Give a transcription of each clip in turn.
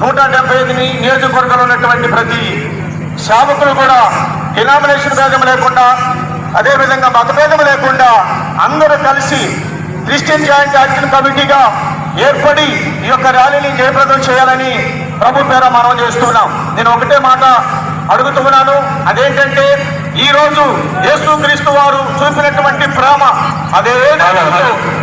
నూట డెబ్బై ఐదు నియోజకవర్గంలో ఉన్నటువంటి ప్రతి సేవకులు కూడా డినామినేషన్ భేదం లేకుండా అదేవిధంగా మతభేదం లేకుండా అందరూ కలిసి క్రిస్టియన్ జాయింట్ యాక్షన్ కమిటీగా ఏర్పడి ఈ యొక్క ర్యాలీని జయప్రదం చేయాలని ప్రభు పేర మనం చేస్తున్నాం. నేను ఒకటే మాట అడుగుతున్నాను అదేంటంటే ఈ రోజు యేసుక్రీస్తు వారు చూపినటువంటి ప్రేమ అదే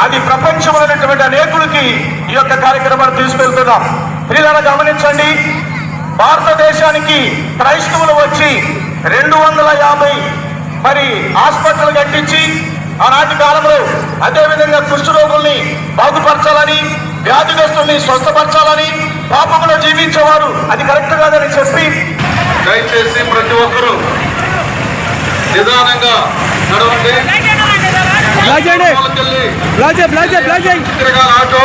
అది ప్రపంచంలో ఉన్నటువంటి అనేకులకి ఈ యొక్క కార్యక్రమాన్ని తీసుకెళ్తున్నాం పిల్లలను గమనించండి. భారతదేశానికి క్రైస్తవులు వచ్చి రెండు వందల యాభై మరి హాస్పిటల్ కట్టించి ఆనాటి కాలంలో అదేవిధంగా కుష్ఠరోగుల్ని బాగుపరచాలని వ్యాధిగ్రస్తుల్ని స్వస్థపరచాలని పాపంలో జీవించేవారు. అది కరెక్ట్ కాదని చెప్పి దయచేసి ప్రతి ఒక్కరూ నిదానంగా నడవండి. తిరగాలి ఆటో.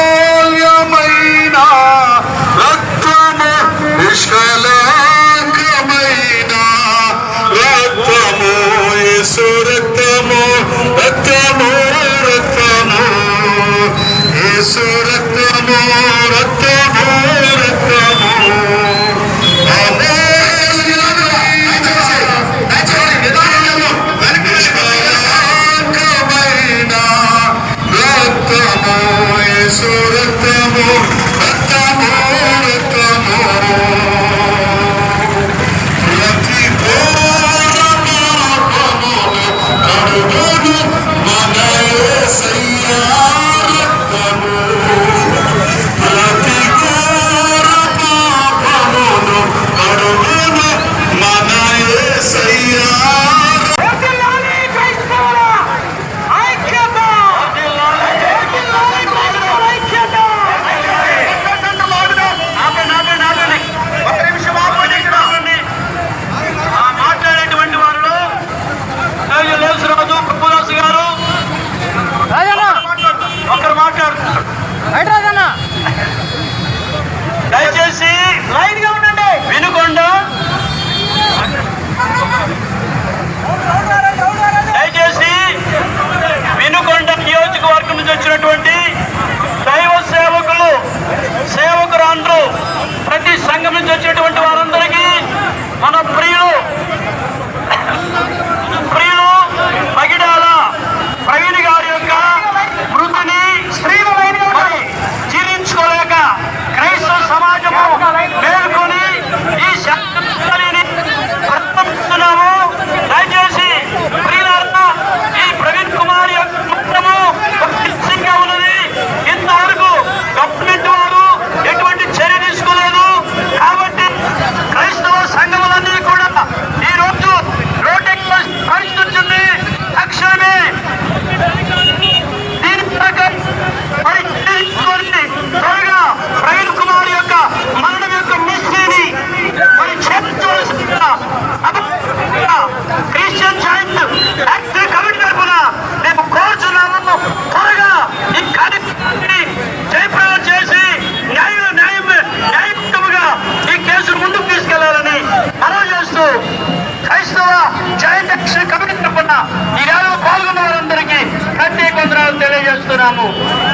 చేస్తున్నాము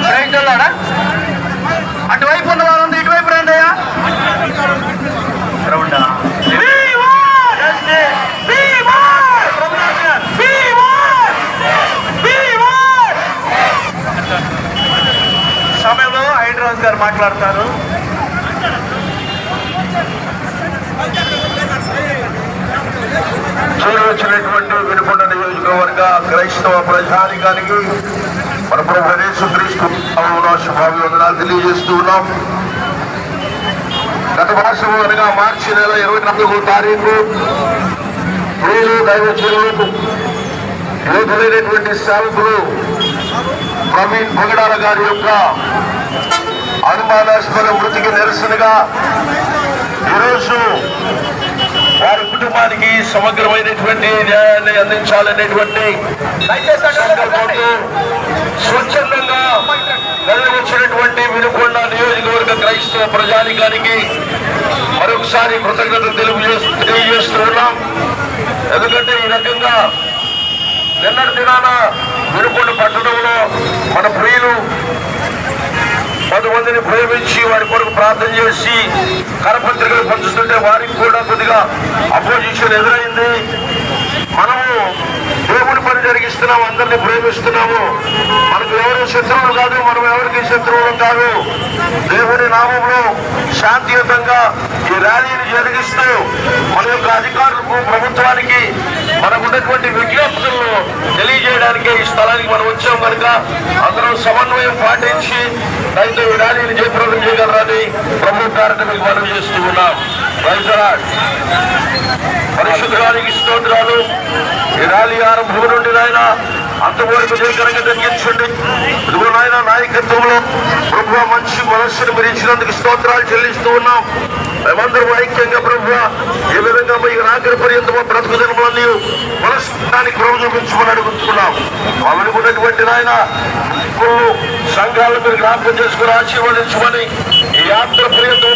రైతులారా అటువైపు ఉన్న వారందరూ ఇటువైపు రండియా సమయంలో హైదరాబాద్ గారు మాట్లాడతారు. చూడవచ్చినటువంటి వినుకొండ నియోజకవర్గ క్రైస్తవ ప్రజానికానికి మన ప్రభు యేసుక్రీస్తు శుభాభివందనాలు తెలియజేస్తూ ఉన్నాం. గత మాసం అనగా మార్చి నెల ఇరవై నాలుగో తారీఖు ప్రియులు దైవజనులకు యోధులైనటువంటి సేవకులు ప్రవీణ్ పొగడాల గారి యొక్క అనుమానాస్పద మృతికి నిరసనగా ఈరోజు వారి కుటుంబానికి సమగ్రమైనటువంటి న్యాయాన్ని అందించాలనేటువంటి సంకల్పంతో స్వచ్ఛందంగా వచ్చినటువంటి వినుకొండ నియోజకవర్గ క్రైస్తవ ప్రజానికానికి మరొకసారి కృతజ్ఞతలు తెలియజేస్తున్నాం. ఎందుకంటే ఈ రకంగా నిన్నటి దినాన వినుకొండ పట్టణంలో మన ప్రియులు పది మందిని ప్రేమించి వారి కొరకు ప్రార్థన చేసి కరపత్రికలు పంచుతుంటే వారికి కూడా కొద్దిగా అపోజిషన్ ఎదురైంది. మనము దేవుని పని జరిగిస్తున్నాము అందరినీ ప్రేమిస్తున్నాము. మనకు ఎవరు శత్రువులు కాదు మనం ఎవరికి శత్రువులు కాదు. దేవుని నామంలో శాంతియుతంగా ఈ ర్యాలీని జరిగిస్తూ మన యొక్క అధికారులకు ప్రభుత్వానికి మనకు ఉన్నటువంటి విజ్ఞప్తులను తెలియజేయడానికి ఈ స్థలానికి మనం వచ్చాం కనుక అందరం సమన్వయం పాటించి రైతు ఈ ర్యాలీని జయప్రదం చేయగలరని ప్రభుత్వాన్ని మీకు మనం చేస్తూ ఉన్నాం. పరిశుద్ధానికి స్తోత్రాలు. ఈ ర్యాలీ ఆరంభం నుండి నాయన అంతవరకు జయకరంగా జరిగించండి. ఇదిగో నాయన నాయకత్వంలో ప్రభు మంచి మనస్సును భరించినందుకు స్తోత్రాలు చెల్లిస్తూ ఉన్నాం. మేమందరూ ఐక్యంగా ప్రభు ఏ విధంగా మీ రాకరి పర్యంతమో బ్రతుకు దినములన్నీ మనస్సుడానికి ప్రభు చూపించమని అడుగుతున్నాం. ఆమెకు ఉన్నటువంటి నాయన సంఘాలను మీరు జ్ఞాపకం చేసుకుని ఆశీర్వదించమని ఈ యాత్ర పర్యంతం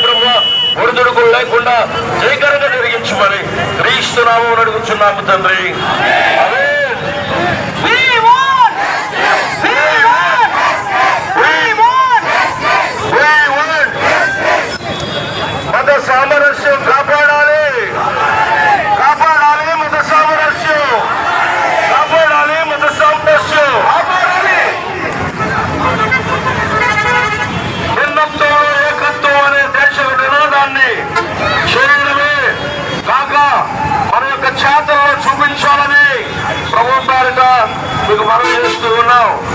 ఒడిదుడుకులు లేకుండా జయకరంగా జరిగించమని క్రీస్తునామం అడుగుతున్నాము తండ్రి. మనం చేస్తూ ఉన్నాం.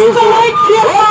Thank you.